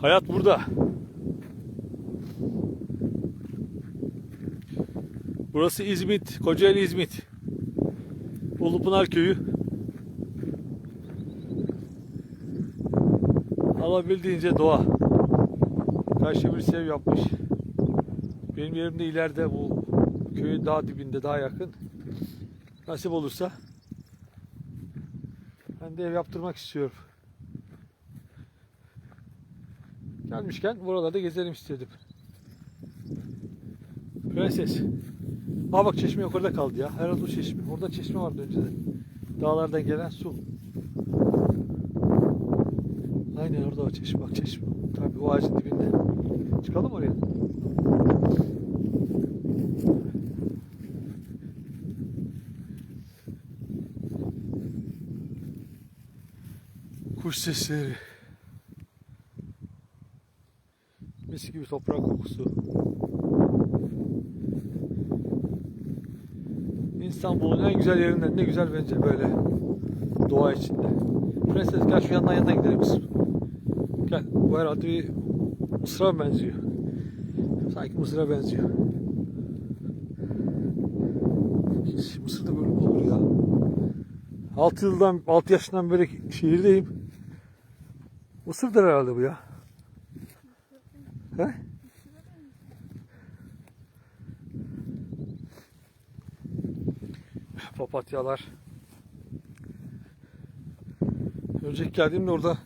Hayat burada. Burası İzmit, Kocaeli İzmit. Ulupınar Köyü. Alabildiğince doğa. Karşı bir sev yapmış. Benim yerim de ileride bu köyün daha dibinde, daha yakın. Nasip olursa ben de ev yaptırmak istiyorum. Gelmişken buralarda gezelim istedim. Prenses. Aa bak çeşme yukarıda kaldı ya. Herhalde o çeşme. Orada çeşme vardı önceden. Dağlardan gelen su. Aynen orada o çeşme. Bak çeşme. Tabii o ağacın dibinde. Çıkalım oraya. Kuş sesleri. Gibi toprak kokusu. İstanbul'un en güzel yerinden ne güzel bence böyle doğa içinde. Prenses gel şu yandan yandan gidelim biz. Gel bu herhalde bir mısıra benziyor. Sanki mısıra benziyor. Mısır da böyle olur ya. 6 yıldan 6 yaşından beri şehirdeyim. Mısır'dır herhalde bu ya. Papatyalar. Önceki geldiğimde orada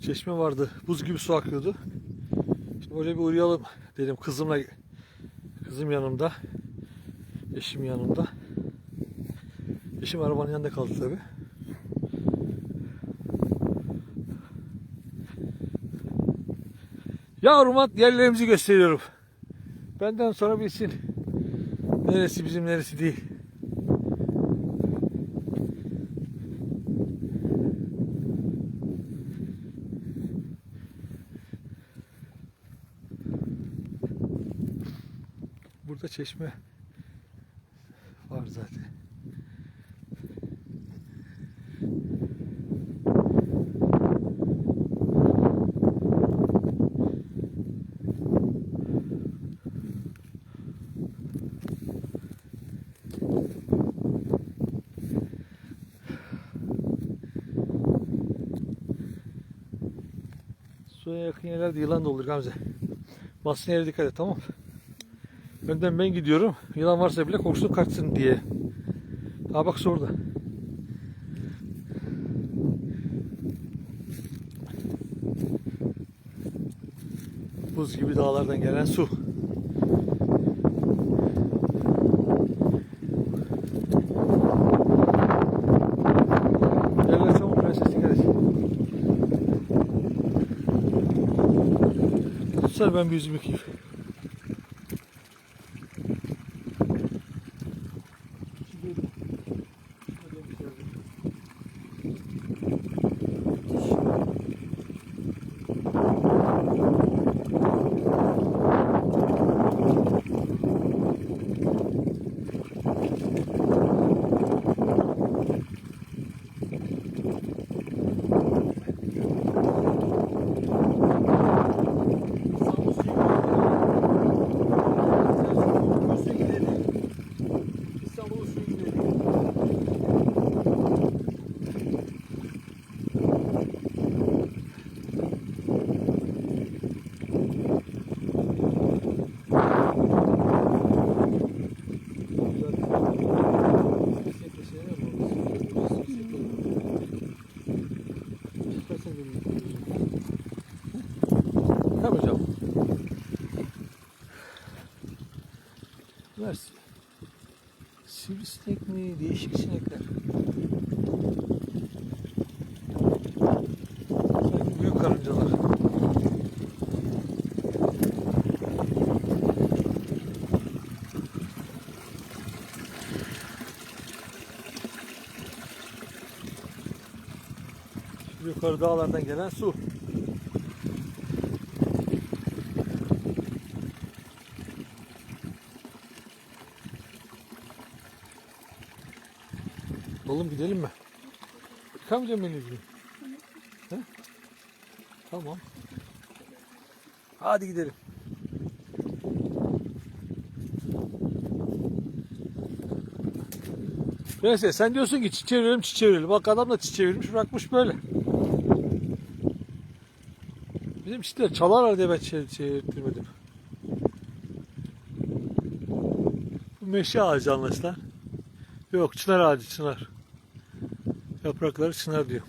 çeşme vardı. Buz gibi su akıyordu. Şimdi oraya bir uğrayalım dedim kızımla kızım yanımda. Eşim yanımda. Eşim arabanın yanında kaldı tabi. Yavruma yerlerimizi gösteriyorum. Benden sonra bilsin. Neresi bizim neresi değil. Burada çeşme Suya yakın yerlerde yılan da olur Gamze. Basın yere dikkat et tamam? Önden ben gidiyorum. Yılan varsa bile korksun kaçsın diye. Ha bak orada. Buz gibi dağlardan gelen su. Gel gel çabuk prenses dikkat et. Tutsana ben bir yüzümü yıkayayım. İstanbul'un suyu gidiyor. Tabii hocam. Versin. Sivrisinek mi? Değişik sinekler. Sanki büyük karıncalar. Yukarı dağlardan gelen su. Oğlum gidelim mi? Yıkamayacağım beni. He? Tamam. Hadi gidelim. Neyse sen diyorsun ki çiçeği verelim çiçeği verelim. Bak adam da çiçeği vermiş bırakmış böyle. Bizim çiçekler çalarlar diye ben çiçeği çevirttirmedim. Bu meşe ağacı anlaşılan. Yok çınar ağacı çınar. Yaprakları çınar diyor.